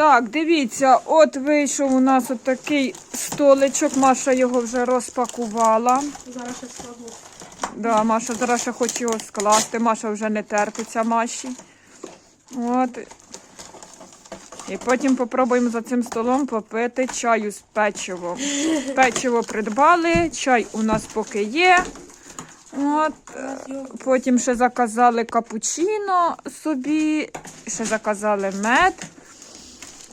Так, дивіться, от вийшов у нас отакий столичок. Маша його вже розпакувала. Зараз ще складу. Да, Маша зараз ще хоче його скласти. Маша вже не терпиться Маші. От. І потім попробуємо за цим столом попити чаю з печивом. Печиво придбали, чай у нас поки є. От. Потім ще заказали капучино собі, ще заказали мед.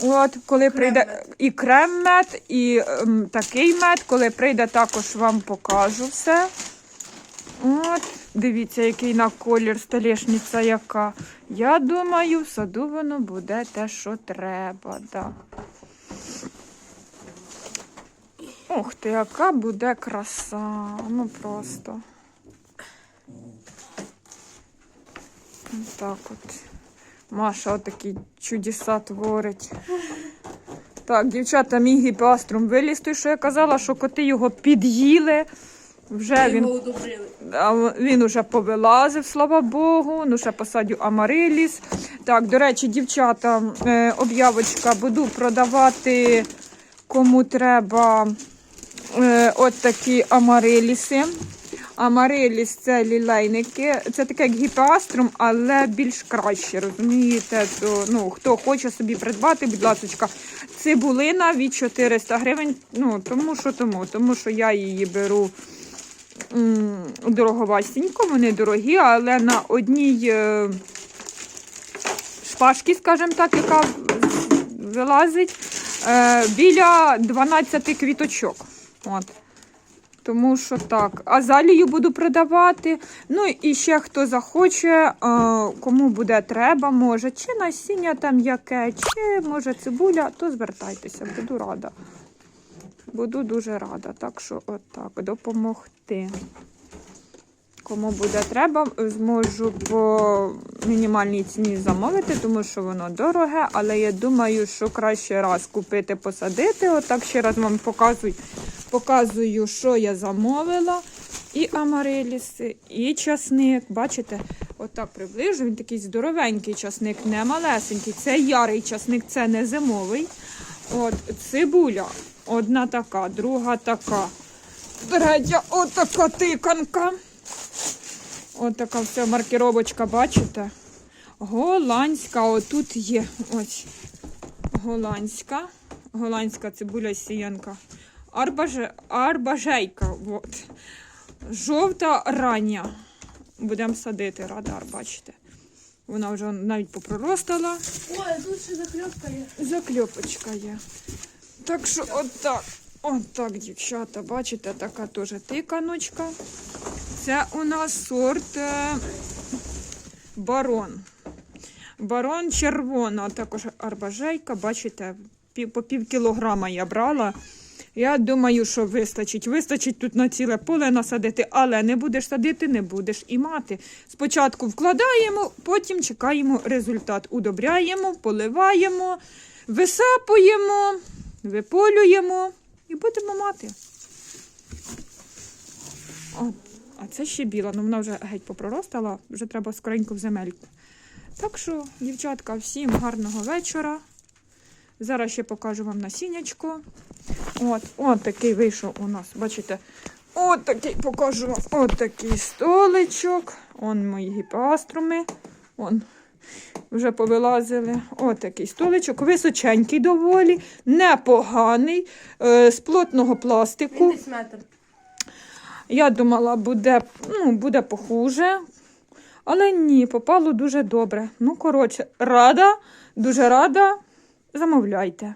От, коли прийде і крем мед, і ем, такий мед, коли прийде, також вам покажу все. От, дивіться, який на колір столешниця яка. Я думаю, в саду воно буде те, що треба. Да. Ух ти, яка буде краса. Ну просто. Так от. Маша отакі чудеса творить. Так, дівчата, мій гіпаструм виліз той, що я казала, що коти його під'їли. Вже він Він уже повилазив, слава Богу. Ну, ще посадю амариліс. Так, до речі, дівчата, е, об'явочка буду продавати кому треба е, от такі амариліси. Амариліс це лілейники. Це таке як гіпеаструм, але більш краще, розумієте? То, ну, хто хоче собі придбати, будь ласка, цибулина від 400 гривень. Ну, тому що тому, тому що я її беру дороговастенько, вони дорогі, але на одній е, шпажці, скажімо так, яка вилазить, е, біля 12 квіточок. От. Тому що так, азалію буду продавати. Ну і ще хто захоче, е, кому буде треба, може, чи насіння там яке, чи може цибуля, то звертайтеся, буду рада. Буду дуже рада. Так що, отак, допомогти. Кому буде треба, зможу по мінімальній ціні замовити, тому що воно дороге, але я думаю, що краще раз купити, посадити. Отак ще раз вам показую, показую, що я замовила. І амариліси, і часник. Бачите, отак приближу. Він такий здоровенький часник, не малесенький. Це ярий часник, це не зимовий. От цибуля. Одна така, друга така. Третя отака тиканка. Отака вся маркіровочка, бачите? Голландська, отут є. Ось. Голландська. Голландська цибуля сіянка. Арбаже... Арбажейка. От. Жовта рання. Будемо садити радар, бачите. Вона вже навіть попроростала. Ой, тут ще закльопка є. Закльопочка є. Так що отак. Отак, дівчата, бачите, така теж тиканочка. Це у нас сорт е, барон. Барон червона, також арбажейка, бачите, по пів кілограма я брала. Я думаю, що вистачить. Вистачить тут на ціле поле насадити, але не будеш садити, не будеш і мати. Спочатку вкладаємо, потім чекаємо результат. Удобряємо, поливаємо, висапуємо, виполюємо і будемо мати. От. А це ще біла, ну вона вже геть попроростала, вже треба скоренько в земельку. Так що, дівчатка, всім гарного вечора. Зараз ще покажу вам насіннячко. От, от такий вийшов у нас. Бачите, от такий покажу вам. От такий столичок. Он мої гіпаструми. Он вже повилазили. От такий столичок. Височенький доволі, непоганий, е, з плотного пластику. Він метр. Я думала, буде, ну, буде похуже. Але ні, попало дуже добре. Ну, коротше, рада, дуже рада. Замовляйте.